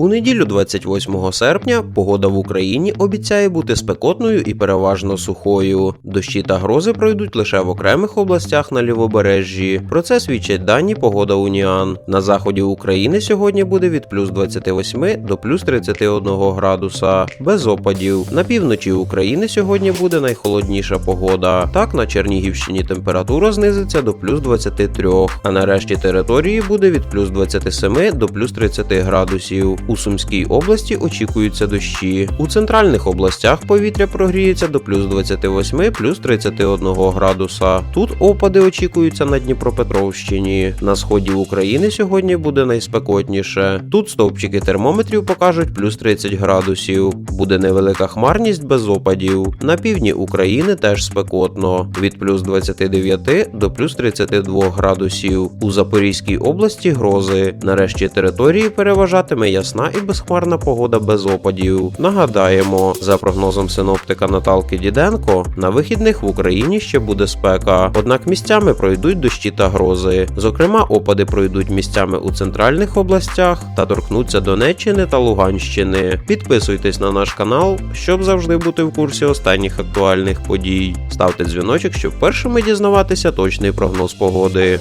У неділю 28 серпня погода в Україні обіцяє бути спекотною і переважно сухою. Дощі та грози пройдуть лише в окремих областях на лівобережжі. Про це свідчать дані погода Уніан. На заході України сьогодні буде від плюс 28 до плюс 31 градуса, без опадів. На півночі України сьогодні буде найхолодніша погода. Так на Чернігівщині температура знизиться до плюс 23, а на решті території буде від плюс 27 до плюс 30 градусів. У Сумській області очікуються дощі. У центральних областях повітря прогріється до плюс 28 плюс 31 градуса. Тут опади очікуються на Дніпропетровщині. На сході України сьогодні буде найспекотніше. Тут стовпчики термометрів покажуть плюс 30 градусів. Буде невелика хмарність без опадів. На півдні України теж спекотно від плюс 29 до плюс 32 градусів. У Запорізькій області грози. Нарешті території переважатиме ясна і безхмарна погода без опадів. Нагадаємо, за прогнозом синоптика Наталки Діденко, на вихідних в Україні ще буде спека, однак місцями пройдуть дощі та грози. Зокрема, опади пройдуть місцями у центральних областях та торкнуться Донеччини та Луганщини. Підписуйтесь на наш канал, щоб завжди бути в курсі останніх актуальних подій. Ставте дзвіночок, щоб першими дізнаватися точний прогноз погоди.